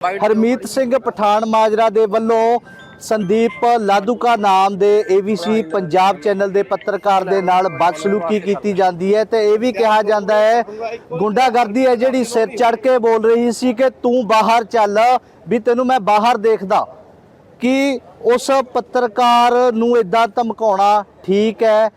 ਹਰਮੀਤ ਸਿੰਘ ਪਠਾਨ ਮਾਜਰਾ ਦੇ ਵੱਲੋਂ ਸੰਦੀਪ ਲਾਦੂਕਾ ਨਾਮ ਦੇ ABC ਪੰਜਾਬ ਚੈਨਲ ਦੇ ਪੱਤਰਕਾਰ ਦੇ ਨਾਲ ਬਦਸਲੂਕੀ ਕੀਤੀ ਜਾਂਦੀ ਹੈ ਤੇ ਇਹ ਵੀ ਕਿਹਾ ਜਾਂਦਾ ਹੈ ਗੁੰਡਾਗਰਦੀ ਹੈ ਜਿਹੜੀ ਸਿਰ ਚੜ ਕੇ ਬੋਲ ਰਹੀ ਸੀ ਕਿ ਤੂੰ ਬਾਹਰ ਚੱਲ ਵੀ ਤੈਨੂੰ ਮੈਂ ਬਾਹਰ ਦੇਖਦਾ। ਕਿ ਉਸ ਪੱਤਰਕਾਰ ਨੂੰ ਇਦਾਂ ਧਮਕਾਉਣਾ ਠੀਕ ਹੈ?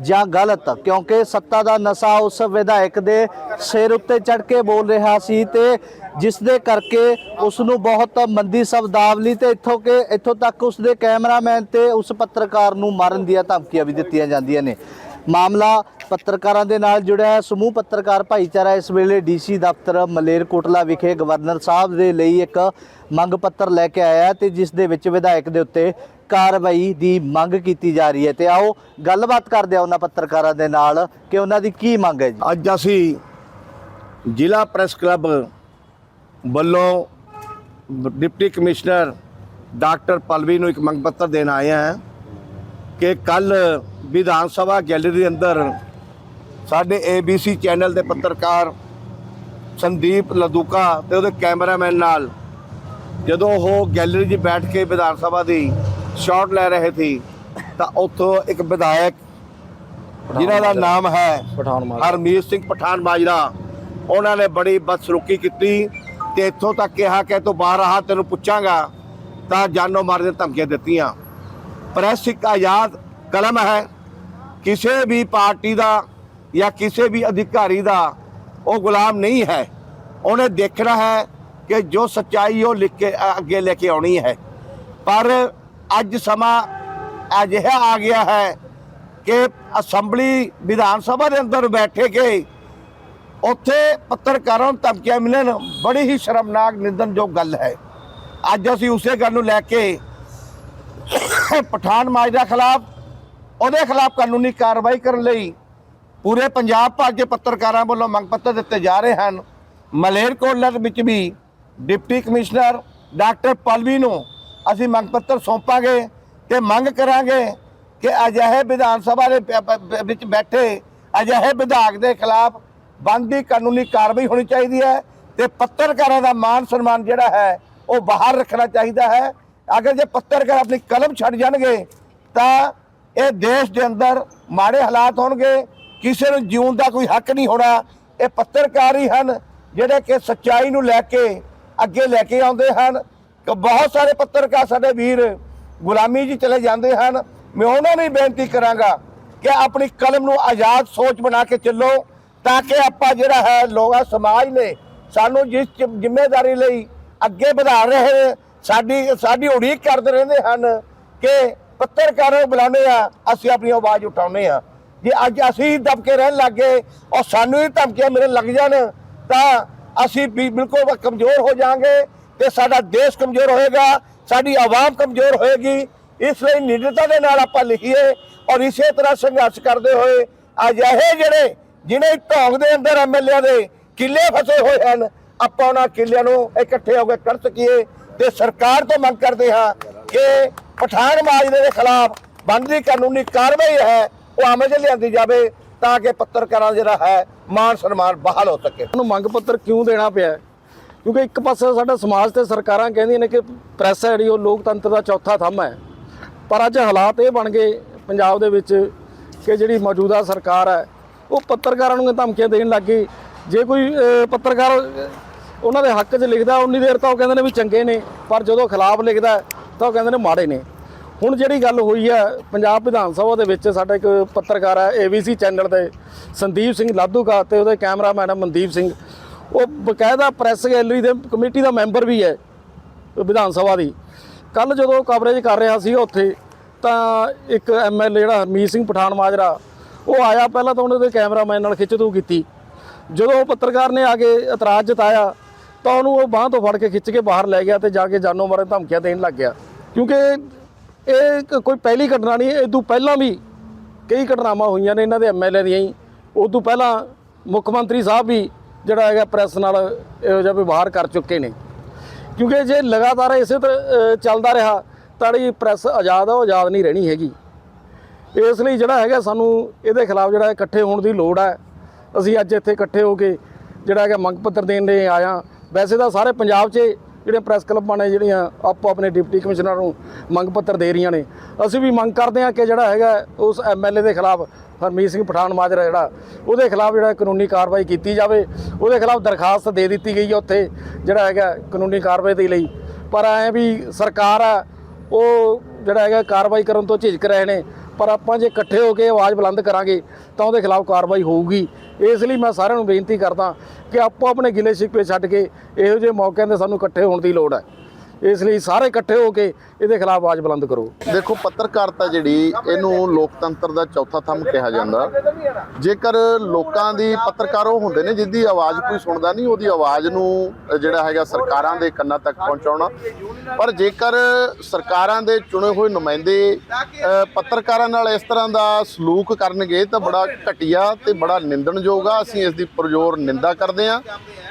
ਜਾਂ ਗਲਤ, ਕਿਉਂਕਿ ਸੱਤਾ ਦਾ ਨਸ਼ਾ ਉਸ ਵਿਧਾਇਕ ਦੇ ਸਿਰ ਉੱਤੇ ਚੜ ਕੇ ਬੋਲ ਰਿਹਾ ਸੀ ਤੇ ਜਿਸ ਦੇ ਕਰਕੇ ਉਸ ਨੂੰ ਬਹੁਤ ਮੰਦੀ ਸ਼ਬਦਾਵਲੀ ਤੇ ਇੱਥੋਂ ਕਿ ਇੱਥੋਂ ਤੱਕ ਉਸ ਦੇ ਕੈਮਰਾਮੈਨ ਤੇ ਉਸ ਪੱਤਰਕਾਰ ਨੂੰ ਮਾਰਨ ਦੀਆਂ ਧਮਕੀਆਂ ਵੀ ਦਿੱਤੀਆਂ ਜਾਂਦੀਆਂ ਨੇ। ਮਾਮਲਾ ਪੱਤਰਕਾਰਾਂ ਦੇ ਨਾਲ ਜੁੜਿਆ ਹੈ। ਸਮੂਹ ਪੱਤਰਕਾਰ ਭਾਈਚਾਰਾ ਇਸ ਵੇਲੇ ਡੀਸੀ ਦਫ਼ਤਰ ਮਲੇਰਕੋਟਲਾ ਵਿਖੇ ਗਵਰਨਰ ਸਾਹਿਬ ਦੇ ਲਈ ਇੱਕ ਮੰਗ ਪੱਤਰ ਲੈ ਕੇ ਆਇਆ ਹੈ ਤੇ ਜਿਸ ਦੇ ਵਿੱਚ ਵਿਧਾਇਕ ਦੇ ਉੱਤੇ ਕਾਰਵਾਈ ਦੀ ਮੰਗ ਕੀਤੀ ਜਾ ਰਹੀ ਹੈ। ਤੇ ਆਓ ਗੱਲਬਾਤ ਕਰਦੇ ਆ ਉਹਨਾਂ ਪੱਤਰਕਾਰਾਂ ਦੇ ਨਾਲ ਕਿ ਉਹਨਾਂ ਦੀ ਕੀ ਮੰਗ ਹੈ ਜੀ। ਅੱਜ ਅਸੀਂ ਜ਼ਿਲ੍ਹਾ ਪ੍ਰੈਸ ਕਲੱਬ ਵੱਲੋਂ ਡਿਪਟੀ ਕਮਿਸ਼ਨਰ ਡਾਕਟਰ ਪਲਵੀ ਨੂੰ ਇੱਕ ਮੰਗ ਪੱਤਰ ਦੇਣ ਆਏ ਹਾਂ ਕਿ ਕੱਲ ਵਿਧਾਨ ਸਭਾ ਗੈਲਰੀ ਦੇ ਅੰਦਰ ਸਾਡੇ ABC ਚੈਨਲ ਦੇ ਪੱਤਰਕਾਰ ਸੰਦੀਪ ਲਦੂਕਾ ਤੇ ਉਹਦੇ ਕੈਮਰਾਮੈਨ ਨਾਲ ਜਦੋਂ ਉਹ ਗੈਲਰੀ 'ਚ ਬੈਠ ਕੇ ਵਿਧਾਨ ਸਭਾ ਦੀ ਸ਼ਾਟ ਲੈ ਰਹੇ ਸੀ ਤਾਂ ਉੱਥੋਂ ਇੱਕ ਵਿਧਾਇਕ ਜਿਨ੍ਹਾਂ ਦਾ ਨਾਮ ਹੈ ਪਠਾਨ ਹਰਮੀਤ ਸਿੰਘ ਪਠਾਨ ਮਾਜਰਾ ਉਹਨਾਂ ਨੇ ਬੜੀ ਬਦਸਲੂਕੀ ਕੀਤੀ ਤੇ ਇੱਥੋਂ ਤੱਕ ਕਿਹਾ ਕਿ ਤੂੰ ਬਾਹਰ ਆ ਤੈਨੂੰ ਪੁੱਛਾਂਗਾ ਤਾਂ ਜਾਨੋਂ ਮਾਰ ਦੀਆਂ ਧਮਕੀਆਂ ਦਿੱਤੀਆਂ। ਪ੍ਰੈਸ ਇੱਕ ਆਜ਼ਾਦ ਕਲਮ ਹੈ ਕਿਸੇ ਵੀ ਪਾਰਟੀ ਦਾ ਜਾਂ ਕਿਸੇ ਵੀ ਅਧਿਕਾਰੀ ਦਾ ਉਹ ਗੁਲਾਮ ਨਹੀਂ ਹੈ। ਉਹਨੇ ਦੇਖਣਾ ਹੈ ਕਿ ਜੋ ਸੱਚਾਈ ਉਹ ਲਿਖ ਕੇ ਅੱਗੇ ਲੈ ਕੇ ਆਉਣੀ ਹੈ। ਪਰ ਅੱਜ ਸਮਾਂ ਅਜਿਹਾ ਆ ਗਿਆ ਹੈ ਕਿ ਅਸੈਂਬਲੀ ਵਿਧਾਨ ਸਭਾ ਦੇ ਅੰਦਰ ਬੈਠੇ ਕੇ ਉੱਥੇ ਪੱਤਰਕਾਰਾਂ ਨੂੰ ਧਮਕੀਆਂ ਮਿਲਣ ਬੜੀ ਹੀ ਸ਼ਰਮਨਾਕ ਨਿੰਦਨਯੋਗ ਗੱਲ ਹੈ। ਅੱਜ ਅਸੀਂ ਉਸੇ ਗੱਲ ਨੂੰ ਲੈ ਕੇ ਪਠਾਨ ਮਾਜਰਾ ਖਿਲਾਫ, ਉਹਦੇ ਖਿਲਾਫ ਕਾਨੂੰਨੀ ਕਾਰਵਾਈ ਕਰਨ ਲਈ ਪੂਰੇ ਪੰਜਾਬ ਭਰ ਦੇ ਪੱਤਰਕਾਰਾਂ ਵੱਲੋਂ ਮੰਗ ਪੱਤਰ ਦਿੱਤੇ ਜਾ ਰਹੇ ਹਨ। ਮਲੇਰਕੋਟਲਾ ਦੇ ਵਿੱਚ ਵੀ ਡਿਪਟੀ ਕਮਿਸ਼ਨਰ ਡਾਕਟਰ ਪਲਵੀ ਨੂੰ ਅਸੀਂ ਮੰਗ ਪੱਤਰ ਸੌਂਪਾਂਗੇ ਤੇ ਮੰਗ ਕਰਾਂਗੇ ਕਿ ਅਜਿਹੇ ਵਿਧਾਨ ਸਭਾ ਦੇ ਵਿੱਚ ਬੈਠੇ ਅਜਿਹੇ ਵਿਧਾਇਕ ਦੇ ਖਿਲਾਫ ਬਣਦੀ ਕਾਨੂੰਨੀ ਕਾਰਵਾਈ ਹੋਣੀ ਚਾਹੀਦੀ ਹੈ ਤੇ ਪੱਤਰਕਾਰਾਂ ਦਾ ਮਾਨ ਸਨਮਾਨ ਜਿਹੜਾ ਹੈ ਉਹ ਬਾਹਰ ਰੱਖਣਾ ਚਾਹੀਦਾ ਹੈ। ਅਗਰ ਜੇ ਪੱਤਰਕਾਰ ਆਪਣੀ ਕਲਮ ਛੱਡ ਜਾਣਗੇ ਤਾਂ ਇਹ ਦੇਸ਼ ਦੇ ਅੰਦਰ ਮਾੜੇ ਹਾਲਾਤ ਹੋਣਗੇ, ਕਿਸੇ ਨੂੰ ਜਿਉਣ ਦਾ ਕੋਈ ਹੱਕ ਨਹੀਂ ਹੋਣਾ। ਇਹ ਪੱਤਰਕਾਰ ਹੀ ਹਨ ਜਿਹੜੇ ਕਿ ਸੱਚਾਈ ਨੂੰ ਲੈ ਕੇ ਅੱਗੇ ਲੈ ਕੇ ਆਉਂਦੇ ਹਨ। ਕਿ ਬਹੁਤ ਸਾਰੇ ਪੱਤਰਕਾਰ ਸਾਡੇ ਵੀਰ ਗੁਲਾਮੀ ਜੀ ਚਲੇ ਜਾਂਦੇ ਹਨ। ਮੈਂ ਉਹਨਾਂ ਨੂੰ ਹੀ ਬੇਨਤੀ ਕਰਾਂਗਾ ਕਿ ਆਪਣੀ ਕਲਮ ਨੂੰ ਆਜ਼ਾਦ ਸੋਚ ਬਣਾ ਕੇ ਚੱਲੋ ਤਾਂ ਕਿ ਆਪਾਂ ਜਿਹੜਾ ਹੈ ਲੋਗਾ ਸਮਾਜ ਨੇ ਸਾਨੂੰ ਜਿਸ ਜ਼ਿ- ਜ਼ਿੰਮੇਵਾਰੀ ਲਈ ਅੱਗੇ ਵਧਾ ਰਹੇ ਨੇ, ਸਾਡੀ ਸਾਡੀ ਉਡੀਕ ਕਰਦੇ ਰਹਿੰਦੇ ਹਨ ਕਿ ਪੱਤਰਕਾਰਾਂ ਨੂੰ ਬੁਲਾਉਂਦੇ ਆ ਅਸੀਂ ਆਪਣੀ ਆਵਾਜ਼ ਉਠਾਉਂਦੇ ਆ ਜੇ ਅੱਜ ਅਸੀਂ ਦਬਕੇ ਰਹਿਣ ਲੱਗੇ ਔਰ ਸਾਨੂੰ ਹੀ ਧਮਕੀਆਂ ਮਿਲਣ ਲੱਗ ਜਾਣ, ਤਾਂ ਅਸੀਂ ਵੀ ਬਿਲਕੁਲ ਕਮਜ਼ੋਰ ਹੋ ਜਾਾਂਗੇ ਤੇ ਸਾਡਾ ਦੇਸ਼ ਕਮਜ਼ੋਰ ਹੋਏਗਾ, ਸਾਡੀ ਆਵਾਮ ਕਮਜ਼ੋਰ ਹੋਏਗੀ। ਇਸ ਲਈ ਨਿਡਰਤਾ ਦੇ ਨਾਲ ਆਪਾਂ ਲਿਖੀਏ ਔਰ ਇਸੇ ਤਰ੍ਹਾਂ ਸੰਘਰਸ਼ ਕਰਦੇ ਹੋਏ ਅਜਿਹੇ ਜਿਹੜੇ ਜਿਨੇ ਢੋਂਗ ਦੇ ਅੰਦਰ ਐਮਐਲਏ ਦੇ ਕਿੱਲੇ ਫਸੇ ਹੋਏ ਹਨ, ਆਪਾਂ ਉਹਨਾਂ ਕਿੱਲਿਆਂ ਨੂੰ ਇਕੱਠੇ ਹੋ ਕੇ ਕਰ ਸਕੀਏ ਤੇ ਸਰਕਾਰ ਤੋਂ ਮੰਗ ਕਰਦੇ ਹਾਂ ਕਿ ਪਠਾਨ ਮਾਜਰੇ ਦੇ ਖਿਲਾਫ ਬਣਦੀ ਕਾਨੂੰਨੀ ਕਾਰਵਾਈ ਹੈ, ਉਹ ਅਮਲ 'ਚ ਲਿਆਂਦੀ ਜਾਵੇ ਤਾਂ ਕਿ ਪੱਤਰਕਾਰਾਂ ਦਾ ਜਿਹੜਾ ਹੈ ਮਾਨ ਸਨਮਾਨ ਬਹਾਲ ਹੋ ਸਕੇ। ਨੂੰ ਮੰਗ ਪੱਤਰ ਕਿਉਂ ਦੇਣਾ ਪਿਆ ਕਿਉਂਕਿ ਇੱਕ ਪਾਸੇ ਸਾਡਾ ਸਮਾਜ ਤੇ ਸਰਕਾਰਾਂ ਕਹਿੰਦੀਆਂ ਨੇ ਕਿ ਪ੍ਰੈਸ ਹੈ ਜਿਹੜੀ, ਉਹ ਲੋਕਤੰਤਰ ਦਾ ਚੌਥਾ ਥੰਮ ਹੈ। ਪਰ ਅੱਜ ਹਾਲਾਤ ਇਹ ਬਣ ਗਏ ਪੰਜਾਬ ਦੇ ਵਿੱਚ ਕਿ ਜਿਹੜੀ ਮੌਜੂਦਾ ਸਰਕਾਰ ਹੈ, ਉਹ ਪੱਤਰਕਾਰਾਂ ਨੂੰ ਧਮਕੀਆਂ ਦੇਣ ਲੱਗ ਗਈ। ਜੇ ਕੋਈ ਪੱਤਰਕਾਰ, ਉਹਨਾਂ ਦੇ ਹੱਕ 'ਚ ਲਿਖਦਾ, ਉਨੀ ਦੇਰ ਤਾਂ ਉਹ ਕਹਿੰਦੇ ਨੇ ਵੀ ਚੰਗੇ ਨੇ, ਪਰ ਜਦੋਂ ਖਿਲਾਫ ਲਿਖਦਾ, ਤਾਂ ਉਹ ਕਹਿੰਦੇ ਨੇ ਮਾੜੇ ਨੇ। ਹੁਣ ਜਿਹੜੀ ਗੱਲ ਹੋਈ ਹੈ, ਪੰਜਾਬ ਵਿਧਾਨ ਸਭਾ ਦੇ ਵਿੱਚ ਸਾਡਾ ਇੱਕ ਪੱਤਰਕਾਰ ਹੈ ABC ਚੈਨਲ ਦੇ ਸੰਦੀਪ ਸਿੰਘ ਲਾਧੂਕਾ ਤੇ ਉਹਦੇ ਕੈਮਰਾਮੈਨ ਹੈ ਮਨਦੀਪ ਸਿੰਘ। ਉਹ ਬਕਾਇਦਾ ਪ੍ਰੈਸ ਗੈਲਰੀ ਦੇ ਕਮੇਟੀ ਦਾ ਮੈਂਬਰ ਵੀ ਹੈ, ਵਿਧਾਨ ਸਭਾ ਦੀ। ਕੱਲ ਜਦੋਂ ਕਵਰੇਜ ਕਰ ਰਿਹਾ ਸੀ ਉੱਥੇ, ਤਾਂ ਇੱਕ ਐਮਐਲਏ ਜਿਹੜਾ ਹਰਮੀਤ ਸਿੰਘ ਪਠਾਨ ਮਾਜਰਾ, ਉਹ ਆਇਆ ਪਹਿਲਾਂ ਤਾਂ ਉਹਨਾਂ ਦੇ ਕੈਮਰਾਮੈਨ ਨਾਲ ਖਿੱਚਤੂ ਕੀਤੀ। ਜਦੋਂ ਉਹ ਪੱਤਰਕਾਰ ਨੇ ਆ ਕੇ ਇਤਰਾਜ਼ ਜਤਾਇਆ, ਤਾਂ ਉਹਨੂੰ ਉਹ ਬਾਂਹ ਤੋਂ ਫੜ ਕੇ ਖਿੱਚ ਕੇ ਬਾਹਰ ਲੈ ਗਿਆ ਤੇ ਜਾ ਕੇ ਜਾਨੋਂ ਮਾਰੇ ਧਮਕੀਆਂ ਦੇਣ ਲੱਗ ਗਿਆ। ਕਿਉਂਕਿ ਇਹ ਕੋਈ ਪਹਿਲੀ ਘਟਨਾ ਨਹੀਂ, ਇਹ ਤੋਂ ਪਹਿਲਾਂ ਵੀ ਕਈ ਘਟਨਾਵਾਂ ਹੋਈਆਂ ਨੇ ਇਹਨਾਂ ਦੇ ਐਮਐਲਏ ਦੀਆਂ ਹੀ। ਉਸ ਤੋਂ ਪਹਿਲਾਂ ਮੁੱਖ ਮੰਤਰੀ ਸਾਹਿਬ ਵੀ ਜਿਹੜਾ ਹੈਗਾ ਪ੍ਰੈਸ ਨਾਲ ਇਹੋ ਜਿਹਾ ਵਿਵਹਾਰ ਕਰ ਚੁੱਕੇ ਨੇ। ਕਿਉਂਕਿ ਜੇ ਲਗਾਤਾਰ ਇਸੇ ਤਰ੍ਹਾਂ ਚੱਲਦਾ ਰਿਹਾ, ਤਾਂ ਜਿਹੜੀ ਪ੍ਰੈਸ ਆਜ਼ਾਦ ਆ, ਉਹ ਆਜ਼ਾਦ ਨਹੀਂ ਰਹਿਣੀ ਹੈਗੀ। ਇਸ ਲਈ ਜਿਹੜਾ ਹੈਗਾ ਸਾਨੂੰ ਇਹਦੇ ਖਿਲਾਫ ਜਿਹੜਾ ਇਕੱਠੇ ਹੋਣ ਦੀ ਲੋੜ ਹੈ ਅਸੀਂ ਅੱਜ ਇੱਥੇ ਇਕੱਠੇ ਹੋ ਕੇ ਜਿਹੜਾ ਹੈਗਾ ਮੰਗ ਪੱਤਰ ਦੇਣ ਲਈ ਆਇਆ ਵੈਸੇ ਤਾਂ ਸਾਰੇ ਪੰਜਾਬ 'ਚ ਜਿਹੜੇ ਪ੍ਰੈਸ ਕਲੱਬਾਂ ਨੇ, ਜਿਹੜੀਆਂ ਆਪੋ ਆਪਣੇ ਡਿਪਟੀ ਕਮਿਸ਼ਨਰ ਨੂੰ ਮੰਗ ਪੱਤਰ ਦੇ ਰਹੀਆਂ ਨੇ, ਅਸੀਂ ਵੀ ਮੰਗ ਕਰਦੇ ਹਾਂ ਕਿ ਜਿਹੜਾ ਹੈਗਾ ਉਸ ਐਮਐਲਏ ਦੇ ਖਿਲਾਫ ਹਰਮੀਤ ਸਿੰਘ ਪਠਾਨ ਮਾਜਰਾ ਜਿਹੜਾ, ਉਹਦੇ ਖਿਲਾਫ ਜਿਹੜਾ ਕਾਨੂੰਨੀ ਕਾਰਵਾਈ ਕੀਤੀ ਜਾਵੇ। ਉਹਦੇ ਖਿਲਾਫ ਦਰਖਾਸਤ ਦੇ ਦਿੱਤੀ ਗਈ ਹੈ ਉੱਥੇ, ਜਿਹੜਾ ਹੈਗਾ ਕਾਨੂੰਨੀ ਕਾਰਵਾਈ ਦੇ ਲਈ। ਪਰ ਐ ਵੀ ਸਰਕਾਰ ਆ ਉਹ ਜਿਹੜਾ ਹੈਗਾ ਕਾਰਵਾਈ ਕਰਨ ਤੋਂ ਝਿਜਕ ਰਹੇ ਨੇ। ਪਰ ਆਪਾਂ ਜੇ ਇਕੱਠੇ ਹੋ ਕੇ ਆਵਾਜ਼ ਬੁਲੰਦ ਕਰਾਂਗੇ, ਤਾਂ ਉਹਦੇ ਖਿਲਾਫ ਕਾਰਵਾਈ ਹੋਊਗੀ। ਇਸ ਲਈ ਮੈਂ ਸਾਰਿਆਂ ਨੂੰ ਬੇਨਤੀ ਕਰਦਾ ਕਿ ਆਪੋ ਆਪਣੇ ਗਿਲੇ ਸ਼ਿਕਵੇ ਛੱਡ ਕੇ ਇਹੋ ਜਿਹੇ ਮੌਕਿਆਂ ਤੇ ਸਾਨੂੰ ਇਕੱਠੇ ਹੋਣ ਦੀ ਲੋੜ ਹੈ। ਇਸ ਲਈ ਸਾਰੇ ਇਕੱਠੇ ਹੋ ਕੇ ਇਹਦੇ ਖਿਲਾਫ ਆਵਾਜ਼ ਬੁਲੰਦ ਕਰੋ। ਦੇਖੋ, ਪੱਤਰਕਾਰਤਾ ਜਿਹੜੀ, ਇਹਨੂੰ ਲੋਕਤੰਤਰ ਦਾ ਚੌਥਾ ਥੰਮ ਕਿਹਾ ਜਾਂਦਾ। ਜੇਕਰ ਲੋਕਾਂ ਦੀ ਪੱਤਰਕਾਰ ਉਹ ਹੁੰਦੇ ਨੇ, ਜਿੱਦੀ ਆਵਾਜ਼ ਕੋਈ ਸੁਣਦਾ ਨਹੀਂ, ਉਹਦੀ ਆਵਾਜ਼ ਨੂੰ ਜਿਹੜਾ ਹੈਗਾ ਸਰਕਾਰਾਂ ਦੇ ਕੰਨਾਂ ਤੱਕ ਪਹੁੰਚਾਉਣਾ। ਪਰ ਜੇਕਰ ਸਰਕਾਰਾਂ ਦੇ ਚੁਣੇ ਹੋਏ ਨੁਮਾਇੰਦੇ ਪੱਤਰਕਾਰਾਂ ਨਾਲ ਇਸ ਤਰ੍ਹਾਂ ਦਾ ਸਲੂਕ ਕਰਨਗੇ, ਤਾਂ ਬੜਾ ਘਟੀਆ ਤੇ ਬੜਾ ਨਿੰਦਣਯੋਗ ਆ। ਅਸੀਂ ਇਸ ਦੀ ਪ੍ਰਜੋਰ ਨਿੰਦਾ ਕਰਦੇ ਹਾਂ।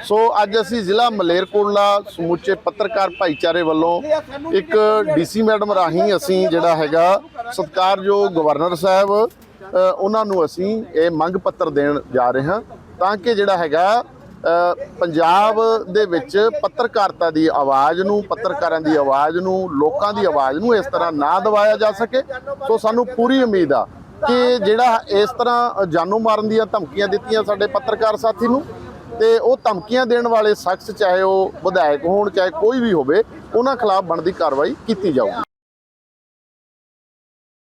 ਸੋ, ਅੱਜ ਅਸੀਂ ਜ਼ਿਲ੍ਹਾ ਮਲੇਰਕੋਟਲਾ ਸਮੁੱਚੇ ਪੱਤਰਕਾਰ ਭਾਈਚਾਰੇ ਵੱਲੋਂ ਇੱਕ ਡੀਸੀ ਮੈਡਮ ਰਾਹੀਂ ਅਸੀਂ ਜਿਹੜਾ ਹੈਗਾ ਸਤਿਕਾਰਯੋਗ ਗਵਰਨਰ ਸਾਹਿਬ ਉਹਨਾਂ ਨੂੰ ਅਸੀਂ ਇਹ ਮੰਗ ਪੱਤਰ ਦੇਣ ਜਾ ਰਹੇ ਹਾਂ ਤਾਂ ਕਿ ਜਿਹੜਾ ਹੈਗਾ ਪੰਜਾਬ ਦੇ ਵਿੱਚ ਪੱਤਰਕਾਰਤਾ ਦੀ ਆਵਾਜ਼ ਨੂੰ, ਪੱਤਰਕਾਰਾਂ ਦੀ ਆਵਾਜ਼ ਨੂੰ, ਲੋਕਾਂ ਦੀ ਆਵਾਜ਼ ਨੂੰ ਇਸ ਤਰ੍ਹਾਂ ਨਾ ਦਬਾਇਆ ਜਾ ਸਕੇ। ਸੋ ਸਾਨੂੰ ਪੂਰੀ ਉਮੀਦ ਆ ਕਿ ਜਿਹੜਾ ਇਸ ਤਰ੍ਹਾਂ ਜਾਨੋਂ ਮਾਰਨ ਦੀਆਂ ਧਮਕੀਆਂ ਦਿੱਤੀਆਂ ਸਾਡੇ ਪੱਤਰਕਾਰ ਸਾਥੀ ਨੂੰ ਤੇ ਉਹ ਧਮਕੀਆਂ ਦੇਣ ਵਾਲੇ ਸ਼ਖਸ, ਚਾਹੇ ਉਹ ਵਿਧਾਇਕ ਹੋਣ, ਚਾਹੇ ਕੋਈ ਵੀ ਹੋਵੇ, ਉਹਨਾਂ ਖਿਲਾਫ ਬਣਦੀ ਕਾਰਵਾਈ ਕੀਤੀ ਜਾਊਗੀ।